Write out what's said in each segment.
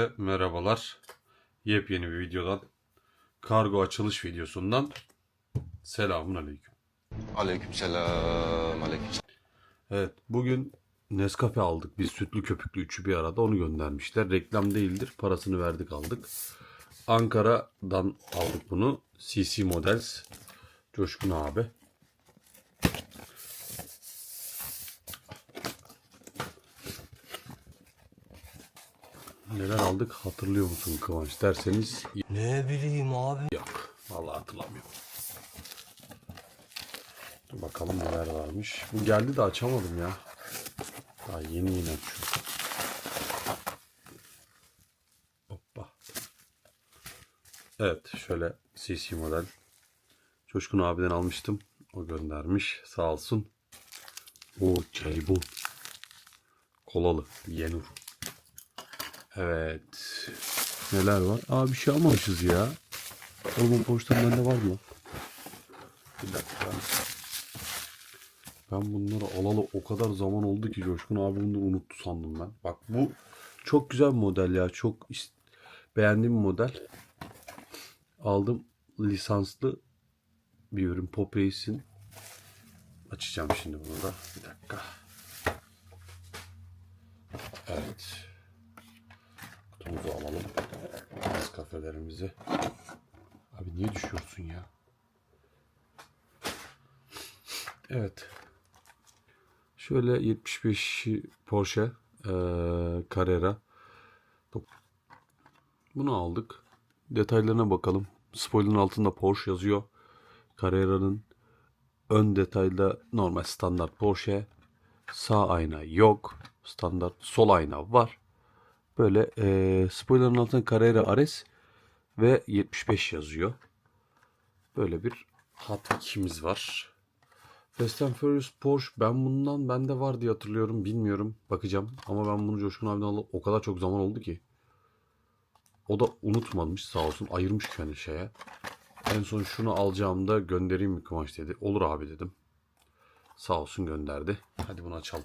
Herkese merhabalar. Yepyeni bir videodan, kargo açılış videosundan selamun aleyküm. Aleykümselam. Aleykümselam. Evet, bugün Nescafe aldık. Biz sütlü köpüklü üçü bir arada onu göndermişler. Reklam değildir. Parasını verdik aldık. Ankara'dan aldık bunu. CC Models. Coşkun abi. Neler aldık hatırlıyor musun Kıvanç derseniz Ne bileyim abi. Yok. Vallahi hatırlamıyorum. Dur bakalım neler varmış. Bu geldi de açamadım ya. Daha yeni yeni açıyorum. Hoppa. Evet şöyle CC model. Coşkun abiden almıştım. O göndermiş. Sağ olsun. O bu. Kolalı. Yenur. Evet. Neler var? Aa bir şey almamışız ya. Oğlum poştan bende var mı? Bir dakika. Ben bunları alalı o kadar zaman oldu ki Coşkun abi bunu unuttu sandım ben. Bak bu çok güzel bir model ya. Çok beğendiğim bir model. Aldım lisanslı bir ürün Pop Race'in. Açacağım şimdi bunu da. Bir dakika. Evet. Kutumuzu alalım. Biz kafelerimizi. Abi niye düşüyorsun ya? Evet. Şöyle 75 Porsche eee Carrera. Bunu aldık. Detaylarına bakalım. Spoiler'ın altında Porsche yazıyor. Carrera'nın ön detayda normal standart Porsche. Sağ ayna yok. Standart sol ayna var. Böyle eee spoiler'ın altında Carrera RS ve 75 yazıyor. Böyle bir Hot Wheels'imiz var. Fast and Furious Porsche ben bundan bende var diye hatırlıyorum. Bilmiyorum. Bakacağım. Ama ben bunu Coşkun abiden alıp o kadar çok zaman oldu ki. O da unutmamış sağ olsun. Ayırmış kendi şeye. En son şunu alacağımda göndereyim mi Kıvanç dedi. Olur abi dedim. Sağ olsun gönderdi. Hadi bunu açalım.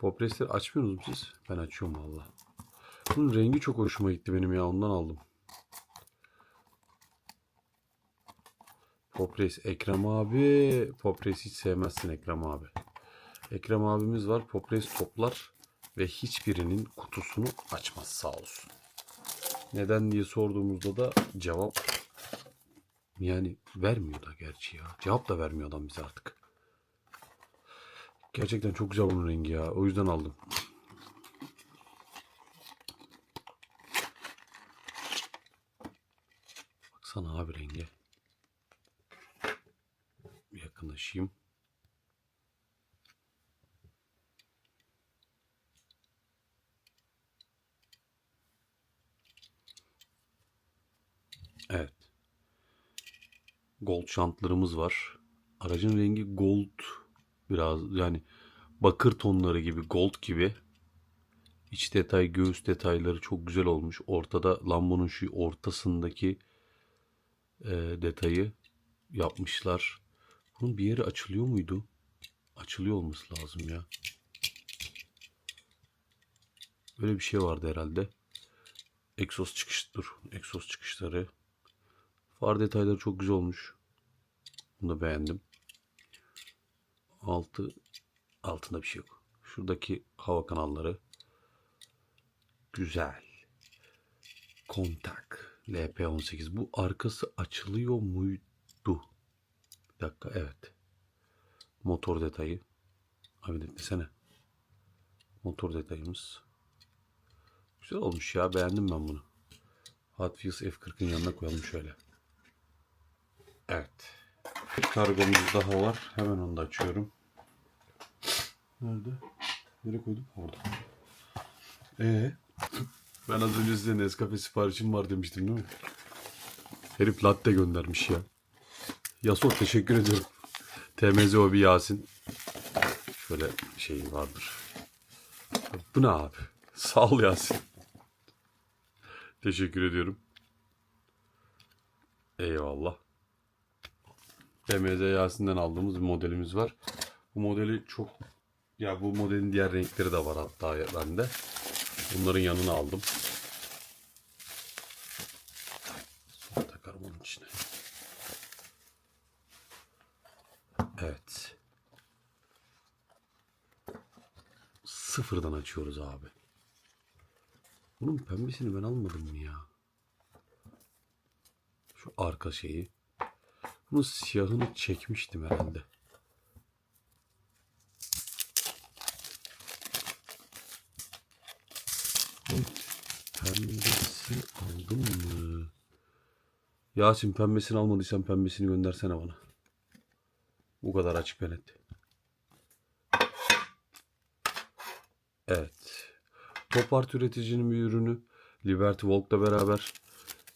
Pop Race'leri açmıyorsunuz mu siz? Ben açıyorum valla. Bunun rengi çok hoşuma gitti benim ya ondan aldım. Pop Race Ekrem abi. Pop Race hiç sevmezsin Ekrem abi. Ekrem abimiz var. Pop Race toplar ve hiçbirinin kutusunu açmaz sağ olsun. Neden diye sorduğumuzda da cevap yani vermiyor da gerçi ya. Cevap da vermiyor adam bize artık. Gerçekten çok güzel bunun rengi ya. O yüzden aldım. Baksana abi rengi. Yakınlaşayım. Evet. Gold şantlarımız var. Aracın rengi gold biraz yani bakır tonları gibi gold gibi. İç detay göğüs detayları çok güzel olmuş. Ortada Lambo'nun şu ortasındaki e, detayı yapmışlar. Bunun bir yeri açılıyor muydu? Açılıyor olması lazım ya. Böyle bir şey vardı herhalde. Egzoz çıkış dur. Egzoz çıkışları. Far detayları çok güzel olmuş. Bunu da beğendim. Altı altında bir şey yok. Şuradaki hava kanalları güzel. Kontak LP18. Bu arkası açılıyor muydu? Bir dakika evet. Motor detayı. Abi desene. Motor detayımız. Güzel olmuş ya. Beğendim ben bunu. Hot Wheels F40'ın yanına koyalım şöyle. Evet. Bir kargomuz daha var. Hemen onu da açıyorum. Nerede? Nereye koydum? Orada. Ee, ben az önce size Nescafe siparişim var demiştim değil mi? Herif latte göndermiş ya. Yasol teşekkür ediyorum. TMZ Obi Yasin. Şöyle şey vardır. Bu ne abi? Sağ ol Yasin. Teşekkür ediyorum. Eyvallah. TMZ Yasin'den aldığımız bir modelimiz var. Bu modeli çok Ya bu modelin diğer renkleri de var hatta bende. Bunların yanına aldım. Sonra takarım onun içine. Evet. Sıfırdan açıyoruz abi. Bunun pembesini ben almadım mı ya? Şu arka şeyi. Bunun siyahını çekmiştim herhalde. Pembesi aldın mı? Yasin pembesini almadıysan pembesini göndersene bana. Bu kadar açık ve net. Evet. Top art üreticinin bir ürünü Liberty Walk'la beraber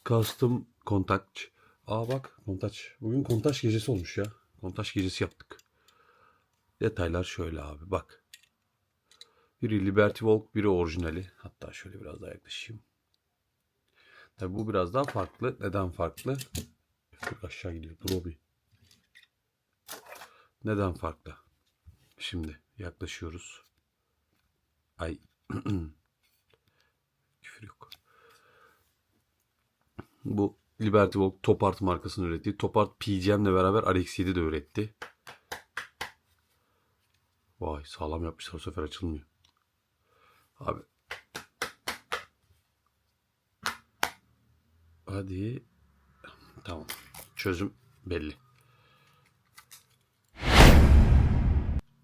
custom kontaç. Aa bak kontaç. Bugün kontaç gecesi olmuş ya. Kontaç gecesi yaptık. Detaylar şöyle abi bak. Biri Liberty Walk, biri orijinali. Hatta şöyle biraz daha yaklaşayım. Tabi bu biraz daha farklı. Neden farklı? Çok aşağı gidiyor. Dur bir. Neden farklı? Şimdi yaklaşıyoruz. Ay. Küfür yok. Bu Liberty Walk Top Art markasının ürettiği. Top Art PGM'le beraber RX-7 de üretti. Vay sağlam yapmışlar bu sefer açılmıyor. Abi. Hadi. Tamam. Çözüm belli.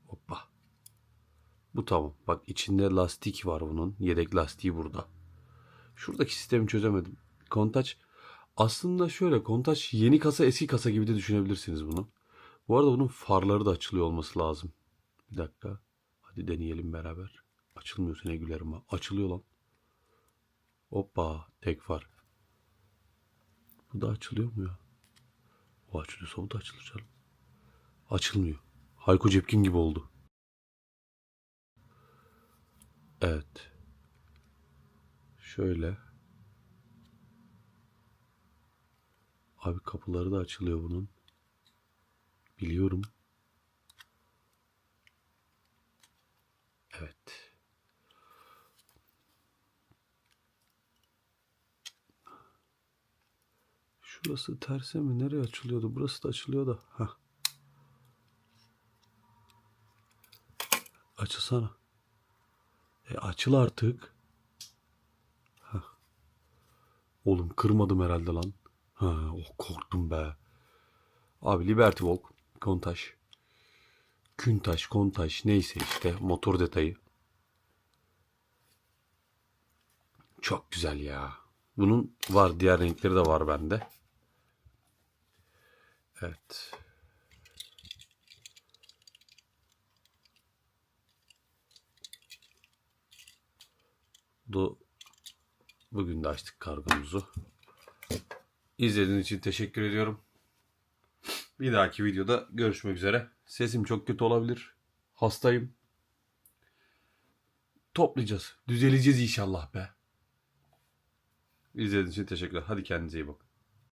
Hoppa. Bu tamam. Bak içinde lastik var bunun. Yedek lastiği burada. Şuradaki sistemi çözemedim. Kontaç aslında şöyle kontaç yeni kasa eski kasa gibi de düşünebilirsiniz bunu. Bu arada bunun farları da açılıyor olması lazım. Bir dakika. Hadi deneyelim beraber. Açılmıyorsa ne gülerim ha. Açılıyor lan. Hoppa tek far. Bu da açılıyor mu ya? O açılıyorsa bu da açılır canım. Açılmıyor. Hayko Cepkin gibi oldu. Evet. Şöyle. Abi kapıları da açılıyor bunun. Biliyorum. Evet. Şurası terse mi? Nereye açılıyordu? Burası da açılıyor da. Heh. Açılsana. E açıl artık. Heh. Oğlum kırmadım herhalde lan. Ha, oh korktum be. Abi Liberty Walk, Kontaş. Küntaş, Kontaş neyse işte motor detayı. Çok güzel ya. Bunun var diğer renkleri de var bende. Evet. Bu bugün de açtık kargomuzu. İzlediğiniz için teşekkür ediyorum. Bir dahaki videoda görüşmek üzere. Sesim çok kötü olabilir. Hastayım. Toplayacağız. Düzeleceğiz inşallah be. İzlediğiniz için teşekkürler. Hadi kendinize iyi bakın.